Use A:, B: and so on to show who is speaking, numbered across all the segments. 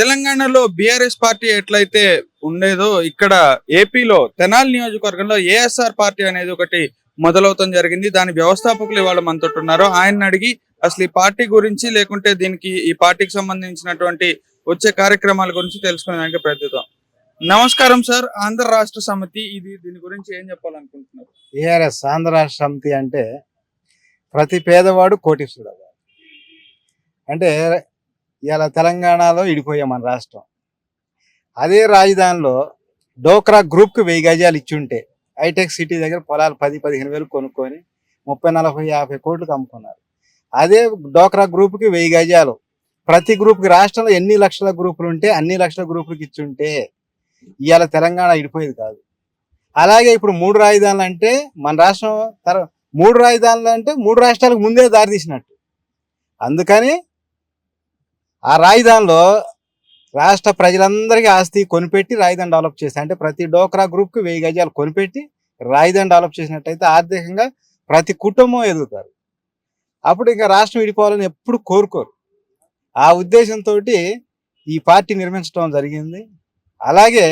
A: తెలంగాణలో BRS party ఎట్లయితే ఉండేదో ఇక్కడ ఏపీలో తెనాలి నియోజకవర్గంలో ఏఎస్ఆర్ పార్టీ అనేది ఒకటి మొదలవుతాం జరిగింది. దాని వ్యవస్థాపకులు ఇవాళ మనతో ఉన్నారు. ఆయన అడిగి అసలు ఈ పార్టీ గురించి లేకుంటే దీనికి ఈ పార్టీకి సంబంధించినటువంటి వచ్చే కార్యక్రమాల గురించి తెలుసుకునేదానికి ప్రయత్నిద్దాం. నమస్కారం సార్. ఆంధ్ర రాష్ట్ర సమితి ఇది దీని గురించి ఏం చెప్పాలనుకుంటున్నారు?
B: ఏఆర్ఎస్ ఆంధ్ర రాష్ట్ర సమితి అంటే ప్రతి పేదవాడు కోటీశ్వరుడు అంటే ఇలా తెలంగాణలో ఇడిపోయే మన రాష్ట్రం. అదే రాజధానిలో డోక్రా గ్రూప్కి వెయ్యి గజాలు ఇచ్చుంటే హైటెక్ సిటీ దగ్గర పొలాలు పది పదిహేను వేలు కొనుక్కొని ముప్పై నలభై యాభై కోట్లకు అమ్ముకున్నారు. అదే డోక్రా గ్రూప్కి వెయ్యి గజాలు. ప్రతి గ్రూప్కి రాష్ట్రంలో ఎన్ని లక్షల గ్రూపులు ఉంటే అన్ని లక్షల గ్రూపులకి ఇచ్చుంటే ఇవాళ తెలంగాణ ఇడిపోయేది కాదు. అలాగే ఇప్పుడు మూడు రాజధానులు అంటే మన రాష్ట్రం తర మూడు రాజధానులు అంటే మూడు రాష్ట్రాలకు ముందే దారి తీసినట్టు. అందుకని ఆ రాజధానిలో రాష్ట్ర ప్రజలందరికీ ఆస్తి కొనిపెట్టి రాజధాని డెవలప్ చేసి అంటే ప్రతి డోక్రా గ్రూప్కి వెయ్యి గజాలు కొనిపెట్టి రాజధాని డెవలప్ చేసినట్టయితే ఆర్థికంగా ప్రతి కుటుంబం ఎదుగుతారు. అప్పుడు ఇంకా రాష్ట్రం విడిపోవాలని ఎప్పుడు కోరుకోరు. ఆ ఉద్దేశంతో ఈ పార్టీ నిర్మించడం జరిగింది. అలాగే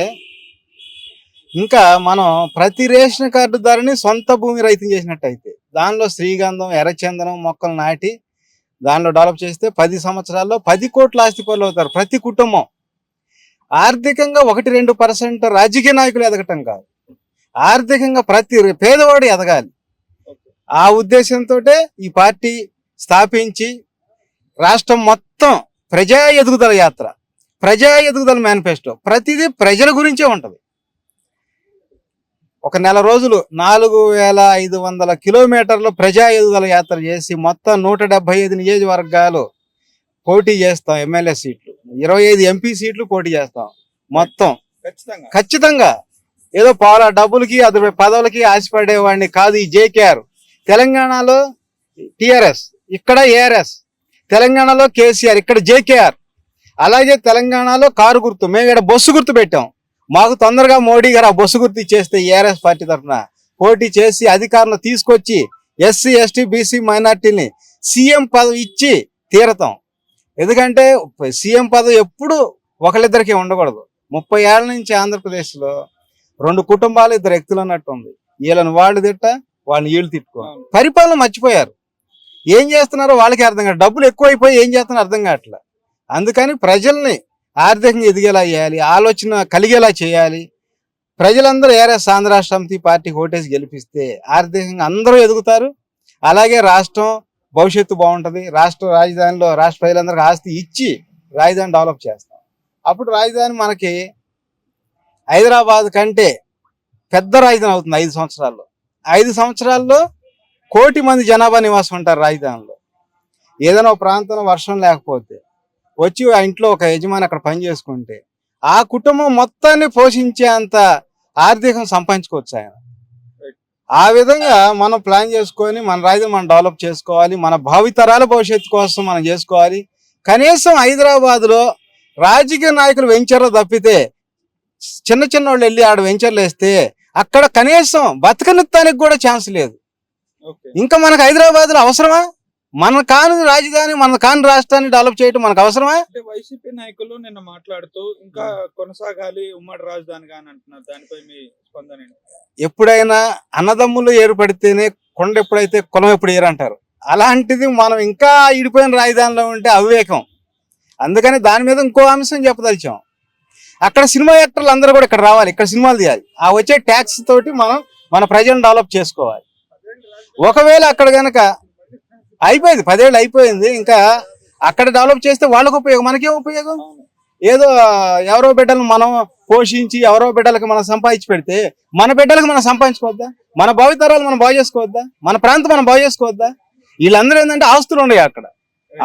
B: ఇంకా మనం ప్రతి రేషన్ కార్డు ధరని సొంత భూమి రైతు చేసినట్టయితే దానిలో శ్రీగంధం ఎర్రచందనం మొక్కలు నాటి దానిలో డెవలప్ చేస్తే పది సంవత్సరాల్లో పది కోట్ల ఆస్తి పనులు అవుతారు ప్రతి కుటుంబం. ఆర్థికంగా ఒకటి రెండు పర్సెంట్ రాజకీయ నాయకులు ఎదగటం కాదు. ఆర్థికంగా ప్రతి పేదవాడు ఎదగాలి. ఆ ఉద్దేశంతో ఈ పార్టీ స్థాపించి రాష్ట్రం మొత్తం ప్రజా ఎదుగుదల యాత్ర ప్రజా ఎదుగుదల మేనిఫెస్టో ప్రతిదీ ప్రజల గురించే ఉంటుంది. ఒక నెల రోజులు నాలుగు వేల ఐదు వందల కిలోమీటర్లు ప్రజా ఎదుగుదల యాత్ర చేసి మొత్తం నూట డెబ్బై ఐదు నియోజకవర్గాలు పోటీ చేస్తాం ఎమ్మెల్యే సీట్లు. ఇరవై ఐదు ఎంపీ సీట్లు పోటీ చేస్తాం మొత్తం.
A: ఖచ్చితంగా.
B: ఏదో పావుల డబ్బులకి అది పదవులకి ఆశపడేవాడిని కాదు ఈ జేకేఆర్. తెలంగాణలో టిఆర్ఎస్ ఇక్కడ ఏఆర్ఎస్ తెలంగాణలో కేసీఆర్ ఇక్కడ జేకేఆర్. అలాగే తెలంగాణలో కారు గుర్తు. మేము ఇక్కడ బస్సు గుర్తు పెట్టాం. మాకు తొందరగా మోడీ గారు ఆ బస్సు గుర్తు ఇచ్చేస్తే ఏఆర్ఎస్ పార్టీ తరఫున పోటీ చేసి అధికారులను తీసుకొచ్చి ఎస్సీ ఎస్టీ బీసీ మైనార్టీని సీఎం పదవి ఇచ్చి తీరతాం. ఎందుకంటే సీఎం పదవి ఎప్పుడు ఒకళ్ళిద్దరికి ఉండకూడదు. ముప్పై ఏళ్ళ నుంచి ఆంధ్రప్రదేశ్లో రెండు కుటుంబాలు ఇద్దరు వ్యక్తులు అన్నట్టు ఉంది. వీళ్ళని వాళ్ళు తిట్ట వాళ్ళని వీళ్ళు తిట్టుకో. పరిపాలన మర్చిపోయారు. ఏం చేస్తున్నారో వాళ్ళకి అర్థం కాదు డబ్బులు ఎక్కువైపోయి ఏం చేస్తున్నారో అర్థం కావట్లే. అందుకని ప్రజల్ని ఆర్థికంగా ఎదిగేలా చేయాలి ఆలోచన కలిగేలా చేయాలి. ప్రజలందరూ ఏఆర్ఎస్ ఆంధ్ర రాష్ట్ర సమితి పార్టీ ఓటేసి గెలిపిస్తే ఆర్థికంగా అందరూ ఎదుగుతారు. అలాగే రాష్ట్రం భవిష్యత్తు బాగుంటుంది. రాష్ట్ర రాజధానిలో రాష్ట్ర ప్రజలందరికీ ఆస్తి ఇచ్చి రాజధాని డెవలప్ చేస్తాం. అప్పుడు రాజధాని మనకి హైదరాబాద్ కంటే పెద్ద రాజధాని అవుతుంది ఐదు సంవత్సరాల్లో. ఐదు సంవత్సరాల్లో కోటి మంది జనాభా నివాసం ఉంటారు రాజధానిలో. ఏదైనా ఒక ప్రాంతంలో వర్షం లేకపోతే వచ్చి ఆ ఇంట్లో ఒక యజమాని అక్కడ పని చేసుకుంటే ఆ కుటుంబం మొత్తాన్ని పోషించే అంత ఆర్థికం సంపాదించుకోవచ్చు ఆయన. ఆ విధంగా మనం ప్లాన్ చేసుకొని మన రాజధాని మనం డెవలప్ చేసుకోవాలి మన భావితరాల భవిష్యత్తు కోసం మనం చేసుకోవాలి. కనీసం హైదరాబాద్లో రాజకీయ నాయకులు వెంచర్లు తప్పితే చిన్న చిన్న వాళ్ళు వెళ్ళి ఆడ వెంచర్లు వేస్తే అక్కడ కనీసం బతకనిత్తానికి కూడా ఛాన్స్ లేదు. ఇంకా మనకు హైదరాబాద్లో అవసరమా? మన కాని రాజధాని మన కాని రాష్ట్రాన్ని డెవలప్ చేయడం మనకు అవసరమా?
A: అంటే వైసీపీ నాయకులు నిన్న మాట్లాడుతూ ఇంకా కొనసాగాలి ఉమ్మడి రాజధానిగా అని అంటున్నారు. దానిపై మీ స్పందన?
B: ఎప్పుడైనా అన్నదమ్ములు ఏర్పడితేనే కొండ ఎప్పుడైతే కులం ఎప్పుడు ఏరంటారు? అలాంటిది మనం ఇంకా ఇడిపోయిన రాజధానిలో ఉంటే అవివేకం. అందుకని దాని మీద ఇంకో అంశం చెప్పదలిచాం. అక్కడ సినిమా యాక్టర్లు అందరూ కూడా ఇక్కడ రావాలి ఇక్కడ సినిమాలు తీయాలి. ఆ వచ్చే ట్యాక్స్ తోటి మనం మన ప్రజలను డెవలప్ చేసుకోవాలి. ఒకవేళ అక్కడ గనక అయిపోయింది పదేళ్ళు అయిపోయింది. ఇంకా అక్కడ డెవలప్ చేస్తే వాళ్ళకు ఉపయోగం మనకేం ఉపయోగం? ఏదో ఎవరో బిడ్డలను మనం పోషించి ఎవరో బిడ్డలకు మనం సంపాదించి పెడితే మన బిడ్డలకు మనం సంపాదించుకోవద్దా? మన భావితరాలు మనం బాగు చేసుకోవద్దా? మన ప్రాంతం మనం బాగు చేసుకోవద్దా? వీళ్ళందరూ ఏంటంటే ఆస్తులు ఉన్నాయి అక్కడ.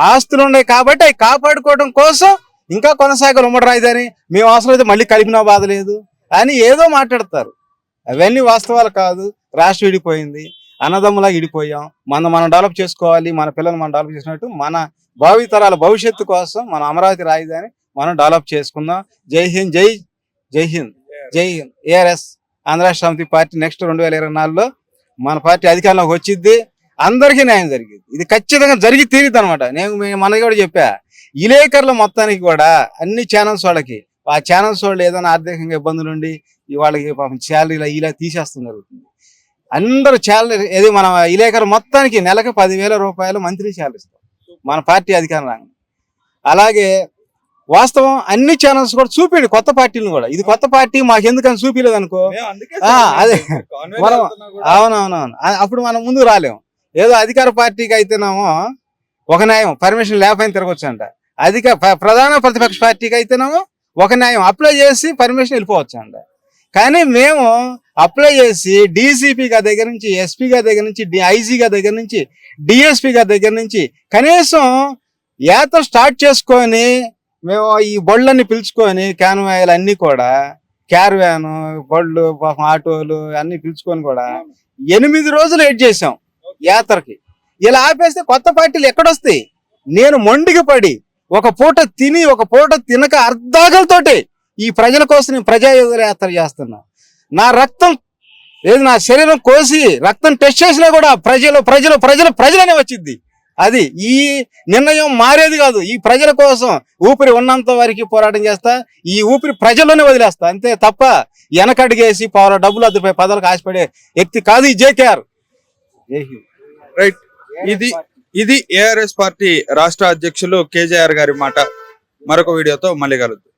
B: ఆస్తులు ఉన్నాయి కాబట్టి అవి కాపాడుకోవడం కోసం ఇంకా కొనసాగలు. ఉమ్మడి రాయిదని మేము అవసరం అయితే మళ్ళీ కలిపినా బాధ లేదు అని ఏదో మాట్లాడతారు. అవన్నీ వాస్తవాలు కాదు. రాష్ట్ర విడిపోయింది. అన్నదమ్ములా విడిపోయాం. మనం మనం డెవలప్ చేసుకోవాలి మన పిల్లలు మనం డెవలప్ చేసినట్టు మన భావితరాల భవిష్యత్తు కోసం మన అమరావతి రాజధాని మనం డెవలప్ చేసుకుందాం. జై హింద్ జై జై హింద్ జై హింద్. ఏఆర్ఎస్ ఆంధ్ర సమితి పార్టీ నెక్స్ట్ రెండు వేల ఇరవై నాలుగులో మన పార్టీ అధికారంలోకి వచ్చిద్ది. అందరికీ న్యాయం జరిగింది ఇది ఖచ్చితంగా జరిగి తీరుద్ది అనమాట నేను మనకి కూడా చెప్పా. విలేకరుల మొత్తానికి కూడా అన్ని ఛానల్స్ వాళ్ళకి ఆ ఛానల్స్ వాళ్ళు ఏదైనా ఆర్థికంగా ఇబ్బందులు ఉండి వాళ్ళకి పాపం శాలరీలు ఇలా తీసేస్తాం జరుగుతుంది. అందరూ శాలరీ ఏది మన విలేకరు మొత్తానికి నెలకు పదివేల రూపాయలు మంత్లీ శాలరీ ఇస్తాం. మన పార్టీ అధికారం రాగానే. అలాగే వాస్తవం అన్ని ఛానల్స్ కూడా చూపిండి కొత్త పార్టీలను కూడా. ఇది కొత్త పార్టీ మాకు ఎందుకని చూపించలేదు అనుకో అదే. మనం- అవునవునవును. అప్పుడు మనం ముందుకు రాలేము. ఏదో అధికార పార్టీకి అయితేనేమో ఒక న్యాయం పర్మిషన్ లేకపోయినా తిరగొచ్చు అంట అధిక ప్ర- ప్రధాన ప్రతిపక్ష పార్టీకి అయితేనేమో ఒక న్యాయం అప్లై చేసి పర్మిషన్ వెళ్ళిపోవచ్చు అంట కానీ మేము అప్లై చేసి డీసీపీ గారి దగ్గర నుంచి ఎస్పీ గారి దగ్గర నుంచి ఐజీ గారి దగ్గర నుంచి డిఎస్పీ గారి దగ్గర నుంచి కనీసం యాత్ర స్టార్ట్ చేసుకొని మేము ఈ బళ్ళన్ని పిలుచుకొని క్యాన్వాయలు అన్నీ కూడా క్యార్వాన్ బళ్ళు ఆటోలు అన్నీ పిలుచుకొని కూడా ఎనిమిది రోజులు వెయిట్ చేసాం యాత్రకి. ఇలా ఆపేస్తే కొత్త పార్టీలు ఎక్కడొస్తాయి? నేను మొండికి పడి ఒక పూట తిని ఒక పూట తినక అర్ధాకలతోటి ఈ ప్రజల కోసం నేను ప్రజాయోధుల యాత్ర చేస్తున్నా. నా రక్తం ఏది నా శరీరం కోసి రక్తం టెస్ట్ చేసినా కూడా ప్రజలు ప్రజలు ప్రజలు ప్రజలనే వచ్చింది. అది ఈ నిర్ణయం మారేది కాదు. ఈ ప్రజల కోసం ఊపిరి ఉన్నంత వరకు పోరాటం చేస్తా ఈ ఊపిరి ప్రజల్లోనే వదిలేస్తా. అంతే తప్ప వెనకడిగేసి పవర్ డబ్బులు అద్దరిపై పదవులకు ఆశపడే వ్యక్తి కాదు ఈ జేకేఆర్.
A: రైట్. ఇది ఇది ఏఆర్ఎస్ పార్టీ రాష్ట్ర అధ్యక్షులు కేజీఆర్ గారి మాట. మరొక వీడియోతో మళ్ళీ కలుద్దాం.